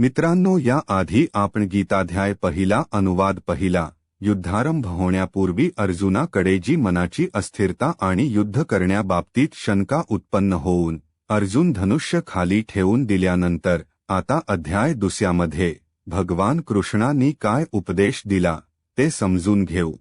मित्रांनो या आधी आपण गीताध्याय पहिला अनुवाद पहिला युद्धारंभ होण्यापूर्वी अर्जुनाकडे जी मनाची अस्थिरता आणि युद्ध करण्याबाबतीत शंका उत्पन्न होऊन अर्जुन धनुष्य खाली ठेवून दिल्यानंतर आता अध्याय दुसऱ्यामध्ये भगवान कृष्णांनी काय उपदेश दिला ते समजून घेऊ.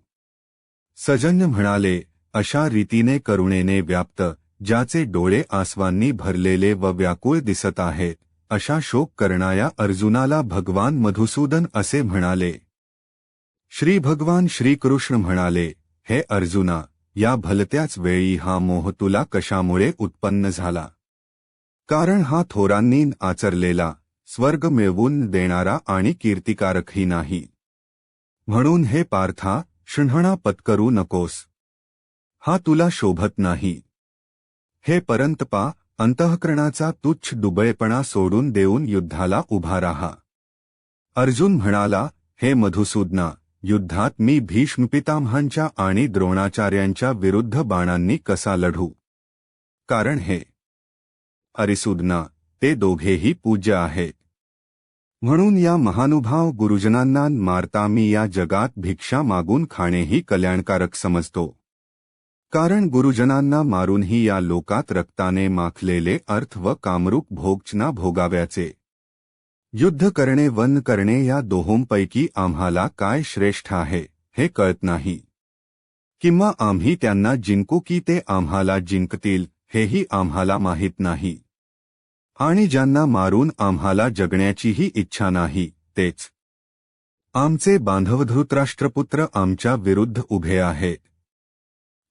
सजन्य म्हणाले अशा रीतीने करुणेने व्याप्त ज्याचे डोळे आसवांनी भरलेले व व्याकुळ दिसत आहेत अशा शोक करणाया अर्जुनाला भगवान मधुसूदन असे म्हणाले श्री भगवान श्रीकृष्ण म्हणाले हे अर्जुना या भलत्याच वेळी हा मोह तुला कशामुळे उत्पन्न झाला? कारण हा थोरांनी आचरलेला स्वर्ग मिळवून देणारा आणि कीर्तिकारकही नाही. म्हणून हे पार्था शृंहणा पत्करू नकोस. हा तुला शोभत नाही. हे परंतपा अंतःकरणाचा तुच्छ दुबळेपणा सोडून देऊन युद्धाला उभा राहा. अर्जुन म्हणाला हे मधुसूदना युद्धात मी भीष्म पितामहांच्या आणि द्रोणाचार्यांच्या विरुद्ध बाणांनी कसा लढू? कारण हे अरिसूदना ते दोघेही पूज्य आहेत म्हणून या महानुभाव गुरुजनांना मारता मी या जगात भिक्षा मागून खाणेही कल्याणकारक समजतो. कारण गुरुजनांना मारूनही या लोकात रक्ताने माखलेले अर्थ व कामरूप भोगचना भोगाव्याचे. युद्ध करणे वन करणे या दोहोंपैकी आम्हाला काय श्रेष्ठ आहे हे कळत नाही. किंवा आम्ही त्यांना जिंकू की ते आम्हाला जिंकतील हेही आम्हाला माहीत नाही. आणि ज्यांना मारून आम्हाला जगण्याचीही इच्छा नाही तेच. आमचे बांधवधृतराष्ट्रपुत्र आमच्या विरुद्ध उभे आहेत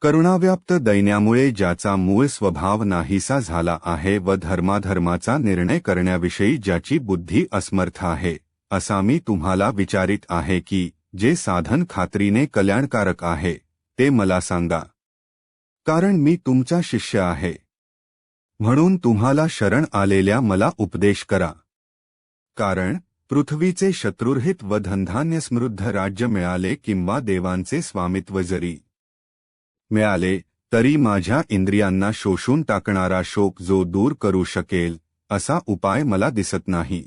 करुणाव्याप्त दैन्यामुळे ज्याचा मूळ स्वभाव नाहीसा झाला आहे व धर्माधर्माचा निर्णय करण्याविषयी ज्याची बुद्धी असमर्थ आहे असा मी तुम्हाला विचारित आहे की जे साधन खात्रीने कल्याणकारक आहे ते मला सांगा. कारण मी तुमचा शिष्य आहे. म्हणून तुम्हाला शरण आलेल्या मला उपदेश करा. कारण पृथ्वीचे शत्रुरहित व धनधान्य समृद्ध राज्य मिळाले किंवा देवांचे स्वामित्व जरी मिळाले तरी माझ्या इंद्रियांना शोषून टाकणारा शोक जो दूर करू शकेल असा उपाय मला दिसत नाही.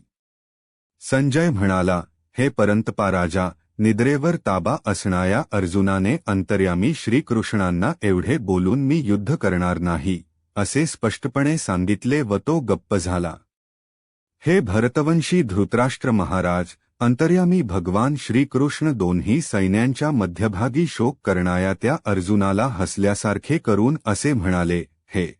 संजय म्हणाला हे परंतपा राजा निद्रेवर ताबा असणाऱ्या अर्जुनाने अंतर्यामी श्रीकृष्णांना एवढे बोलून मी युद्ध करणार नाही असे स्पष्टपणे सांगितले व तो गप्प झाला. हे भरतवंशी धृतराष्ट्र महाराज अंतर्यामी भगवान श्रीकृष्ण दोन्ही सैन्यांच्या मध्यभागी शोक करणाऱ्या त्या अर्जुनाला हसल्यासारखे करून असे म्हणाले हे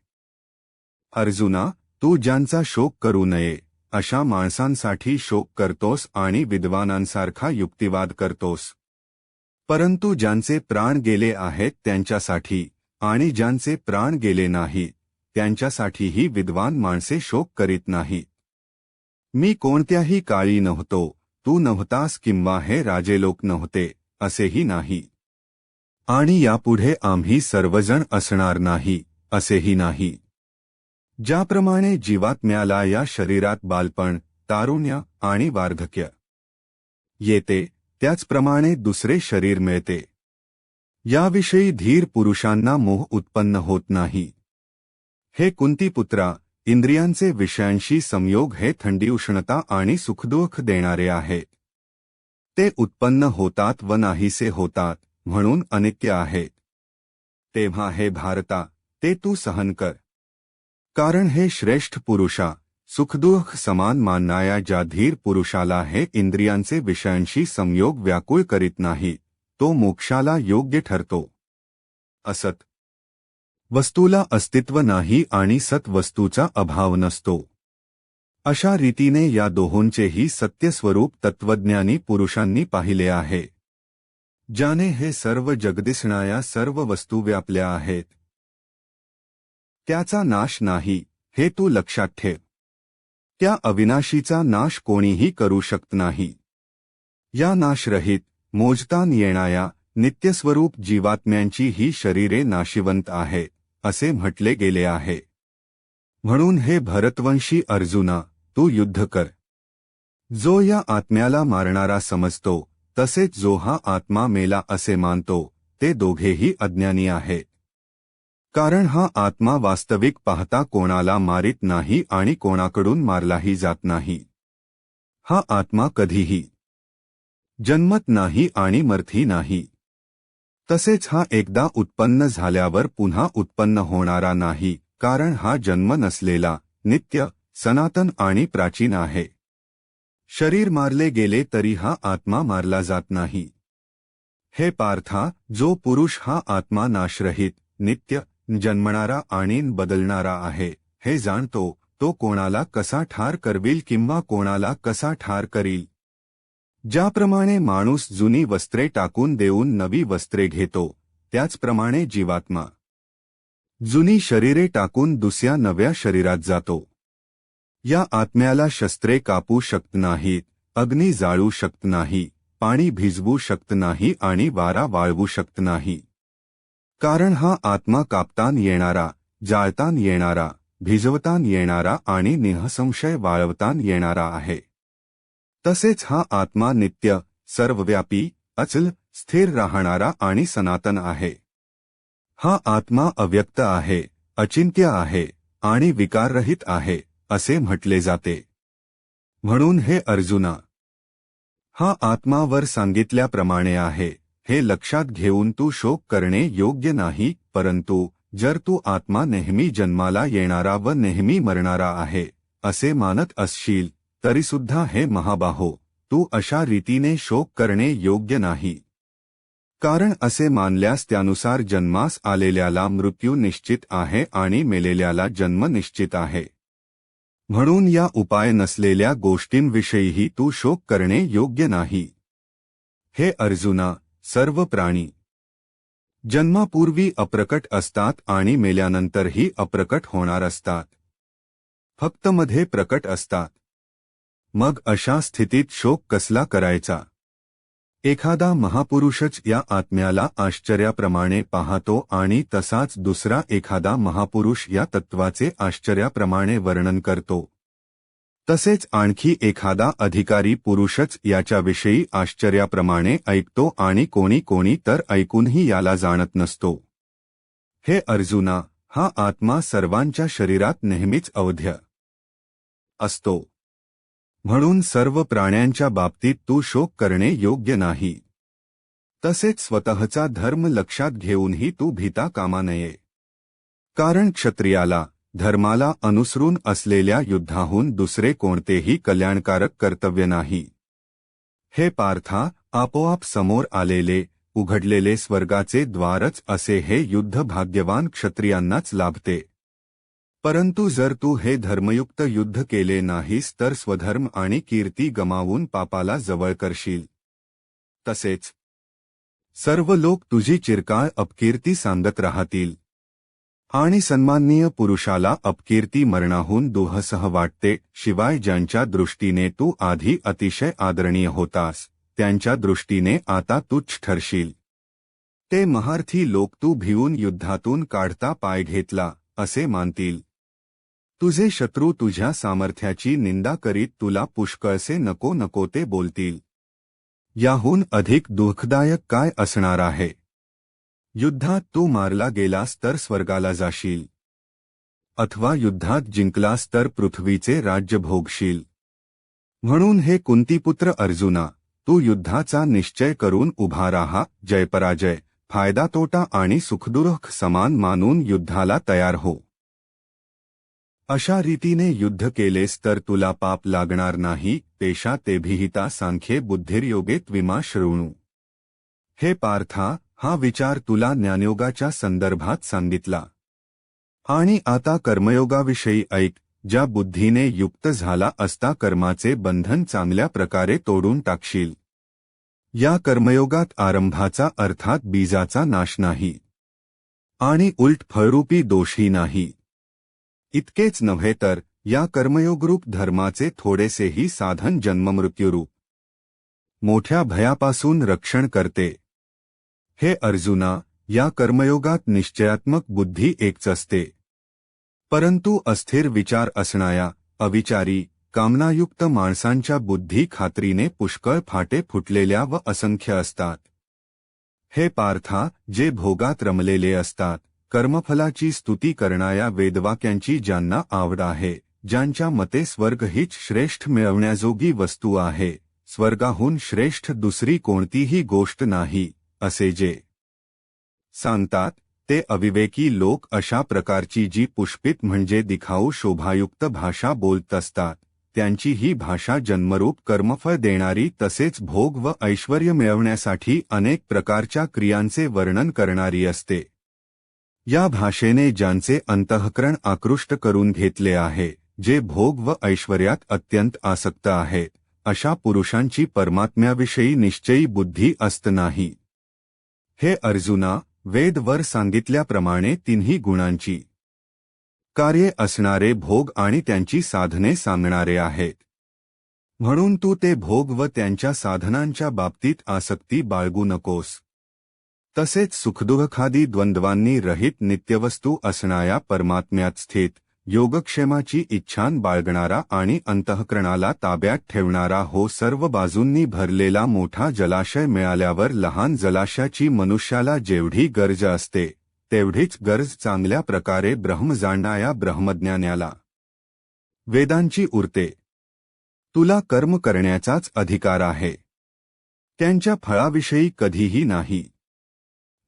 अर्जुना तू ज्यांचा शोक करू नये अशा माणसांसाठी शोक करतोस आणि विद्वानांसारखा युक्तिवाद करतोस. परंतु ज्यांचे प्राण गेले आहेत त्यांच्यासाठी आणि ज्यांचे प्राण गेले नाही त्यांच्यासाठीही विद्वान माणसे शोक करीत नाहीत. मी कोणत्याही काळी नव्हतो तू नव्हतास किंवा हे राजेलोक नव्हते असेही नाही. आणि यापुढे आम्ही सर्वजण असणार नाही असेही नाही. ज्याप्रमाणे जीवात्म्याला या शरीरात बालपण तारुण्य आणि वार्धक्य येते त्याचप्रमाणे दुसरे शरीर मिळते. याविषयी धीर पुरुषांना मोह उत्पन्न होत नाही. हे कुंतीपुत्रा इंद्रियांचे विषयांशी संयोग हे थंडी उष्णता आणि सुखदुःख देणारे आहे. ते उत्पन्न होतात व नाहीसे होतात म्हणून अनित्य आहे. तेव्हा हे भारता ते तू सहन कर. कारण हे श्रेष्ठ पुरुषा सुखदुःख समान मानणाऱ्या ज्या धीर पुरुषाला हे इंद्रियांचे विषयांशी संयोग व्याकुळ करीत नाही तो मोक्षाला योग्य ठरतो. असत वस्तूला अस्तित्व नाही आणि सत्वस्तूचा अभाव नसतो. अशा रीतीने या दोहोंचेही सत्यस्वरूप तत्वज्ञानी पुरुषांनी पाहिले आहे. ज्याने हे सर्व जगदिसणाया सर्व वस्तू व्यापल्या आहेत. त्याचा नाश नाही हे तू लक्षात ठेव. त्या अविनाशीचा नाश कोणीही करू शकत नाही. या नाशरहित मोजतान येणाया नित्यस्वरूप जीवात्म्यांची ही शरीरे नाशिवंत आहेत. असे म्हटले गेले आहे. म्हणून हे भरतवंशी अर्जुना तू युद्ध कर. जो या आत्म्याला मारणारा समजतो तसेच जो हा आत्मा मेला असे मानतो ते दोघेही अज्ञानी आहेत कारण हा आत्मा वास्तविक पाहता कोणाला मारित नाही आणि कोणाकडून मारलाही जात नाही. हा आत्मा कधीही जन्मत नाही आणि मर्थी नाही. तसेच हा एकदा उत्पन्न झाल्यावर पुन्हा उत्पन्न होणारा नाही कारण हा जन्म नसलेला नित्य सनातन आणि प्राचीन आहे. शरीर मारले गेले तरी हा आत्मा मारला जात नाही. हे पार्था जो पुरुष हा आत्मा नाशरहित नित्य जन्मणारा आणि बदलणारा आहे हे जाणतो तो कोणाला कसा ठार करविल किंवा कोणाला कसा ठार करील. ज्याप्रमाणे माणूस जुनी वस्त्रे टाकून देऊन नवी वस्त्रे घेतो, त्याचप्रमाणे जीवात्मा. जुनी शरीरे टाकून दुसऱ्या नव्या शरीरात जातो. या आत्म्याला शस्त्रे कापू शकत नाहीत, अग्नी जाळू शकत नाही, पाणी भिजवू शकत नाही आणि वारा वाळवू शकत नाही. कारण हा आत्मा कापतान येणारा, जाळतान येणारा, भिजवतान येणारा आणि निहसंशय वाळवतान येणारा आहे. तसेच हा आत्मा नित्य सर्वव्यापी अचल स्थिर राहणारा आणि सनातन आहे. हा आत्मा अव्यक्त आहे अचिंत्य आहे आणि विकाररहित आहे असे म्हटले जाते. म्हणून हे अर्जुना हा आत्मावर सांगितल्याप्रमाणे आहे हे लक्षात घेऊन तू शोक करणे योग्य नाही परंतु जर तू आत्मा नेहमी जन्माला येणारा व नेहमी मरणारा आहे असे मानत असशील तरीसुद्धा हे महाबाहो, तू अशा रीतीने शोक करणे योग्य नाही. कारण असे मानल्यास त्यानुसार जन्मास आलेल्याला मृत्यू निश्चित आहे आणि मेलेल्याला जन्म निश्चित आहे. म्हणून या उपाय नसलेल्या गोष्टींविषयीही तू शोक करणे योग्य नाही. हे अर्जुना, सर्व प्राणी! जन्मापूर्वी अप्रकट असतात आणि मेल्यानंतरही अप्रकट होणार असतात. फक्त मध्ये प्रकट असतात. मग अशा स्थितीत शोक कसला करायचा? एखादा महापुरुषच या आत्म्याला आश्चर्याप्रमाणे पाहतो आणि तसाच दुसरा एखादा महापुरुष या तत्वाचे आश्चर्याप्रमाणे वर्णन करतो. तसेच आणखी एखादा अधिकारी पुरुषच याच्याविषयी आश्चर्याप्रमाणे ऐकतो आणि कोणी कोणी तर ऐकूनही याला जाणत नसतो. हे अर्जुना हा आत्मा सर्वांच्या शरीरात नेहमीच अवध्य असतो. म्हणून सर्व प्राण्यांच्या बाबतीत तू शोक करणे योग्य नाही. तसेच स्वतःचा धर्म लक्षात घेऊनही तू भीता कामा नये. कारण क्षत्रियाला धर्माला अनुसरून असलेल्या युद्धाहून दुसरे कोणतेही कल्याणकारक कर्तव्य नाही. हे पार्था आपोआप समोर आलेले उघडलेले स्वर्गाचे द्वारच असे हे युद्ध भाग्यवान क्षत्रियांनाच लाभते. परंतु जर तू हे धर्मयुक्त युद्ध केले नाहीस तर स्वधर्म आणि कीर्ती गमावून पापाला जवळ करशील. तसेच सर्व लोक तुझी चिरकाळ अपकीर्ती सांगत राहतील. आणि सन्माननीय पुरुषाला अपकीर्ती मरणाहून दुहसह वाटते शिवाय ज्यांच्या दृष्टीने तू आधी अतिशय आदरणीय होतास त्यांच्या दृष्टीने आता तुच्छ ठरशील. ते महार्थी लोक तू भिवून युद्धातून काढता पाय घेतला असे मानतील. तुझे शत्रू तुझ्या सामर्थ्याची निंदा करीत तुला पुष्कळसे नको नको ते बोलतील. याहून अधिक दुःखदायक काय असणार आहे? युद्धात तू मारला गेलास तर स्वर्गाला जाशील. अथवा युद्धात जिंकलास तर पृथ्वीचे राज्य भोगशील. म्हणून हे कुंतीपुत्र अर्जुना तू युद्धाचा निश्चय करून उभा राहा जयपराजय फायदा तोटा आणि सुखदुरुख समान मानून युद्धाला तयार हो. अशा रीतीने युद्ध केलेस तर तुला पाप लागणार नाही तेशा तेभिहिता सांख्ये बुद्धिर्योगेत विमा श्रवणू. हे पार्था हा विचार तुला ज्ञानयोगाच्या संदर्भात सांगितला. आणि आता कर्मयोगाविषयी ऐक ज्या बुद्धीने युक्त झाला असता कर्माचे बंधन चांगल्या प्रकारे तोडून टाकशील. या कर्मयोगात आरंभाचा अर्थात बीजाचा नाश नाही. आणि उलट फळरूपी दोषही नाही. इतकेच नव्हे तर या कर्मयोगरूप धर्माचे थोडेसेही साधन जन्ममृत्यूरूप. मोठ्या भयापासून रक्षण करते. हे अर्जुना या कर्मयोगात निश्चयात्मक बुद्धी एकच असते. परंतु अस्थिर विचार असणाया अविचारी कामनायुक्त माणसांच्या बुद्धी खात्रीने पुष्कळ फाटे फुटलेल्या व असंख्य असतात. हे पार्था जे भोगात रमलेले असतात कर्मफलाची स्तुती करणाऱ्या वेदवाक्यांची ज्यांना आवड आहे ज्यांच्या मते स्वर्ग हीच श्रेष्ठ मिळवण्याजोगी वस्तू आहे स्वर्गाहून श्रेष्ठ दुसरी कोणतीही गोष्ट नाही असे जे सांगतात ते अविवेकी लोक अशा प्रकारची जी पुष्पित म्हणजे दिखाऊ शोभायुक्त भाषा बोलत असतात त्यांची ही भाषा जन्मरूप कर्मफळ देणारी तसेच भोग व ऐश्वर्य मिळवण्यासाठी अनेक प्रकारच्या क्रियांचे वर्णन करणारी असते. या भाषेने ज्यांचे अंतःकरण आकृष्ट करून घेतले आहे जे भोग व ऐश्वर्यात अत्यंत आसक्त आहेत अशा पुरुषांची परमात्म्याविषयी निश्चयी बुद्धी असत नाही. हे अर्जुना वेद वर सांगितल्याप्रमाणे तिन्ही गुणांची कार्ये असणारे भोग आणि त्यांची साधने सांगणारे आहेत. म्हणून तू ते भोग व त्यांच्या साधनांच्या बाबतीत आसक्ती बाळगू नकोस. तसेच सुखदुःखादी द्वंद्वांनी रहित नित्यवस्तू असणाऱ्या परमात्म्यात स्थित योगक्षेमाची इच्छान बाळगणारा आणि अंतःकरणाला ताब्यात ठेवणारा हो सर्व बाजूंनी भरलेला मोठा जलाशय मिळाल्यावर लहान जलाशयाची मनुष्याला जेवढी गरज असते तेवढीच गरज चांगल्या प्रकारे ब्रह्म जाणणाऱ्या ब्रह्मज्ञानाला वेदांची उरते. तुला कर्म करण्याचाच अधिकार आहे. त्यांच्या फळाविषयी कधीही नाही.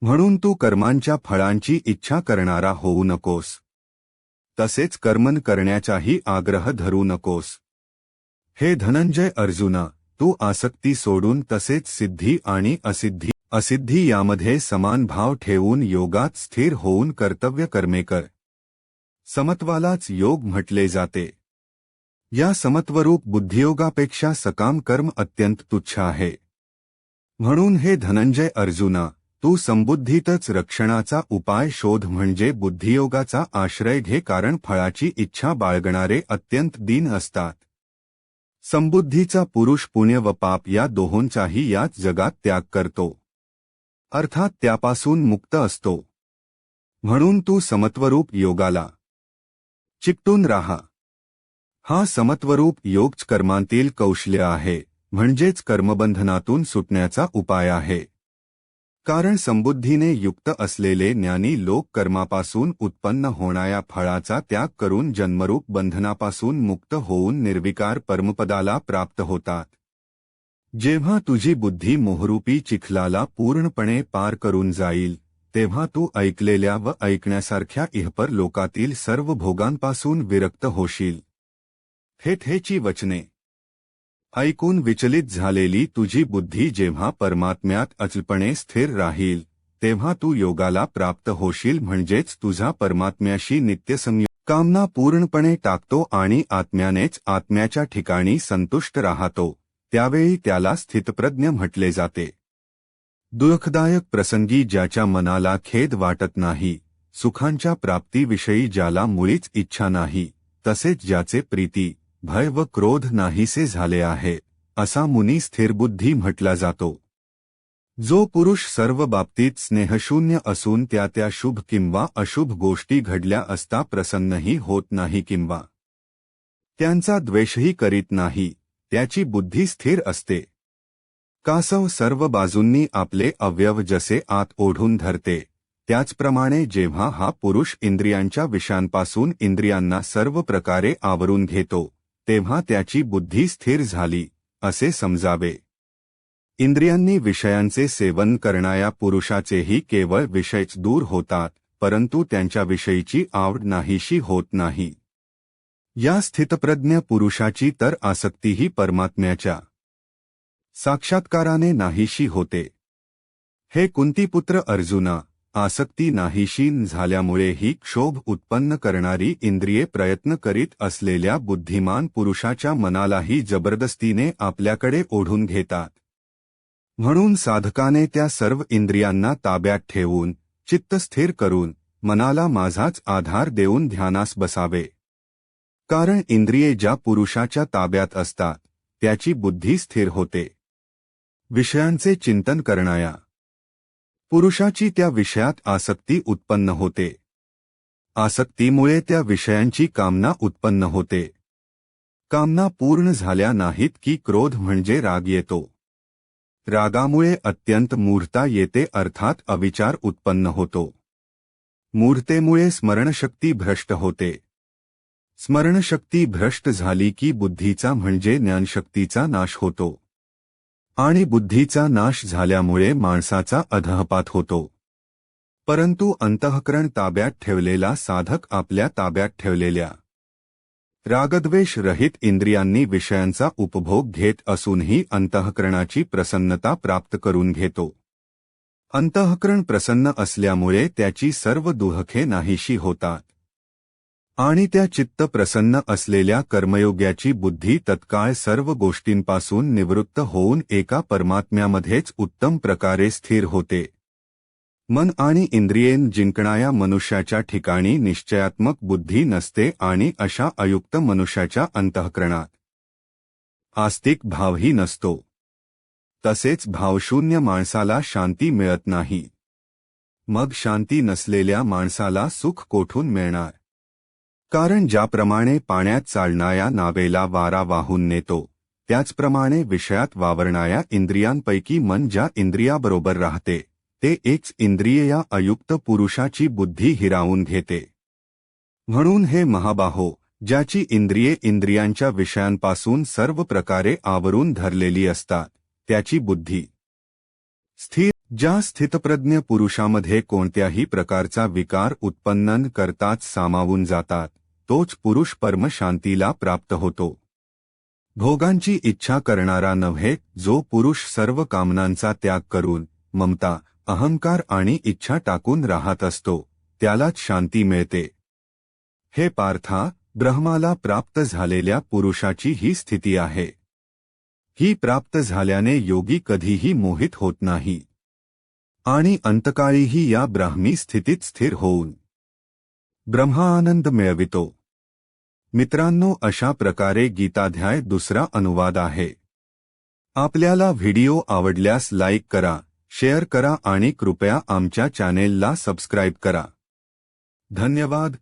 म्हणून तू कर्मांच्या फळांची इच्छा करणारा होऊ नकोस. तसेच कर्मन करण्याचाही आग्रह धरू नकोस. हे धनंजय अर्जुना तू आसक्ती सोडून तसेच सिद्धी आणि असिद्धी असिद्धी यामध्ये समान भाव ठेवून योगात स्थिर होऊन कर्तव्य कर्मे कर. समत्वालाच योग म्हटले जाते. या समत्वरूप बुद्धियोगापेक्षा सकाम कर्म अत्यंत तुच्छ आहे. म्हणून हे धनंजय अर्जुना तू संबुद्धीतच रक्षणाचा उपाय शोध म्हणजे बुद्धियोगाचा आश्रय घे कारण फळाची इच्छा बाळगणारे अत्यंत दीन असतात. संबुद्धीचा पुरुष पुण्य व पाप या दोहोंचाही याच जगात त्याग करतो. अर्थात त्यापासून मुक्त असतो. म्हणून तू समत्वरूप योगाला. चिकटून राहा. हा समत्वरूप योगच कर्मांतील कौशल्य आहे म्हणजेच कर्मबंधनातून सुटण्याचा उपाय आहे. कारण संबुद्धीने युक्त असलेले ज्ञानी लोक कर्मापासून उत्पन्न होणाऱ्या फळाचा त्याग करून जन्मरूप बंधनापासून मुक्त होऊन निर्विकार परमपदाला प्राप्त होतात. जेव्हा तुझी बुद्धी मोहरूपी चिखलाला पूर्णपणे पार करून जाईल तेव्हा तू ऐकलेल्या व ऐकण्यासारख्या इहपर लोकातील सर्व भोगांपासून विरक्त होशील. हे थेची वचने ऐकून विचलित झालेली तुझी बुद्धी जेव्हा परमात्म्यात अचलपणे स्थिर राहील तेव्हा तू योगाला प्राप्त होशील म्हणजेच तुझा परमात्म्याशी नित्यसंयोग कामना पूर्णपणे टाकतो आणि आत्म्यानेच आत्म्याच्या ठिकाणी संतुष्ट राहतो त्यावेळी त्याला स्थितप्रज्ञ म्हटले जाते. दुःखदायक प्रसंगी ज्याच्या मनाला खेद वाटत नाही सुखांच्या प्राप्तीविषयी ज्याला मुळीच इच्छा नाही तसेच ज्याचे प्रीती भय व क्रोध नाहीसे झाले आहे असा मुनी स्थिरबुद्धी म्हटला जातो. जो पुरुष सर्व बाबतीत स्नेहशून्य असून त्या त्या शुभ किंवा अशुभ गोष्टी घडल्या असता प्रसन्नही होत नाही किंवा त्यांचा द्वेषही करीत नाही त्याची बुद्धी स्थिर असते. कासव सर्व बाजूंनी आपले अवयव जसे आत ओढून धरते त्याचप्रमाणे जेव्हा हा पुरुष इंद्रियांच्या विषांपासून इंद्रियांना सर्व प्रकारे आवरून घेतो तेव्हा त्याची बुद्धी स्थिर झाली असे समजावे. इंद्रियांनी विषयांचे सेवन करणाऱ्या पुरुषाचेही केवळ विषयच दूर होतात परंतु त्यांच्याविषयीची आवड नाहीशी होत नाही. या स्थितप्रज्ञ पुरुषाची तर आसक्तीही परमात्म्याच्या साक्षात्काराने नाहीशी होते. हे कुंतीपुत्र अर्जुना आसक्ती नाहीशीन झाल्यामुळे ही क्षोभ उत्पन्न करणारी इंद्रिये प्रयत्न करीत असलेल्या बुद्धिमान पुरुषाच्या मनालाही जबरदस्तीने आपल्याकडे ओढून घेतात. म्हणून साधकाने त्या सर्व इंद्रियांना ताब्यात ठेवून चित्त स्थिर करून मनाला माझाच आधार देऊन ध्यानास बसावे. कारण इंद्रिये ज्या पुरुषाच्या ताब्यात असतात त्याची बुद्धी स्थिर होते. विषयांचे चिंतन करणाया पुरुषाची त्या विषयात आसक्ती उत्पन्न होते. आसक्तीमुळे त्या विषयांची कामना उत्पन्न होते. कामना पूर्ण झाल्या नाहीत की क्रोध म्हणजे राग येतो. रागामुळे अत्यंत मूर्ता येते अर्थात अविचार उत्पन्न होतो. मूर्तेमुळे स्मरणशक्ती भ्रष्ट होते. स्मरणशक्ती भ्रष्ट झाली की बुद्धीचा म्हणजे ज्ञानशक्तीचा नाश होतो. आणि बुद्धीचा नाश झाल्यामुळे माणसाचा अधहपात होतो. परंतु अंतःकरण ताब्यात ठेवलेला साधक आपल्या ताब्यात ठेवलेल्या रागद्वेष रहित इंद्रियांनी विषयांचा उपभोग घेत असूनही अंतःकरणाची प्रसन्नता प्राप्त करून घेतो. अंतःकरण प्रसन्न असल्यामुळे त्याची सर्व दुहखे नाहीशी होतात. आणि त्या चित्त प्रसन्न असलेल्या कर्मयोग्याची बुद्धी तत्काळ सर्व गोष्टींपासून निवृत्त होऊन एका परमात्म्यामध्येच उत्तम प्रकारे स्थिर होते. मन आणि इंद्रियेन जिंकणाऱ्या मनुष्याच्या ठिकाणी निश्चयात्मक बुद्धी नसते आणि अशा अयुक्त मनुष्याच्या अंतःकरणात. आस्तिक भावही नसतो. तसेच भावशून्य माणसाला शांती मिळत नाही. मग शांती नसलेल्या माणसाला सुख कोठून मिळणार? कारण ज्याप्रमाणे पाण्यात चालणाऱ्या नावेला वारा वाहून नेतो त्याचप्रमाणे विषयात वावरणाऱ्या इंद्रियांपैकी मन ज्या इंद्रियाबरोबर राहते ते एकच इंद्रिय या अयुक्त पुरुषाची बुद्धी हिरावून घेते. म्हणून हे महाबाहो ज्याची इंद्रिये इंद्रियांच्या विषयांपासून सर्व प्रकारे आवरून धरलेली असतात त्याची बुद्धी. स्थिर ज्या स्थितप्रज्ञ पुरुषामध्ये कोणत्याही प्रकारचा विकार उत्पन्न करताच सामावून जातात. तोच पुरुष परमशांतीला प्राप्त होतो. भोगांची इच्छा करणारा नव्हे जो पुरुष सर्व कामनांचा त्याग करून ममता अहंकार आणि इच्छा टाकून राहत असतो त्यालाच शांती मिळते. हे पार्था ब्रह्माला प्राप्त झालेल्या पुरुषाची ही स्थिती आहे. ही प्राप्त झाल्याने योगी कधीही मोहित होत नाही. आणि अंतकाळीही या ब्राह्मी स्थितीत स्थिर होऊन ब्रह्मानंद मिळवितो. मित्रांनो अशा प्रकारे गीताध्याय दुसरा अनुवाद आहे. आपल्याला व्हिडिओ आवडल्यास लाईक करा शेअर करा आणि कृपया आमच्या चॅनेलला सबस्क्राईब करा. धन्यवाद.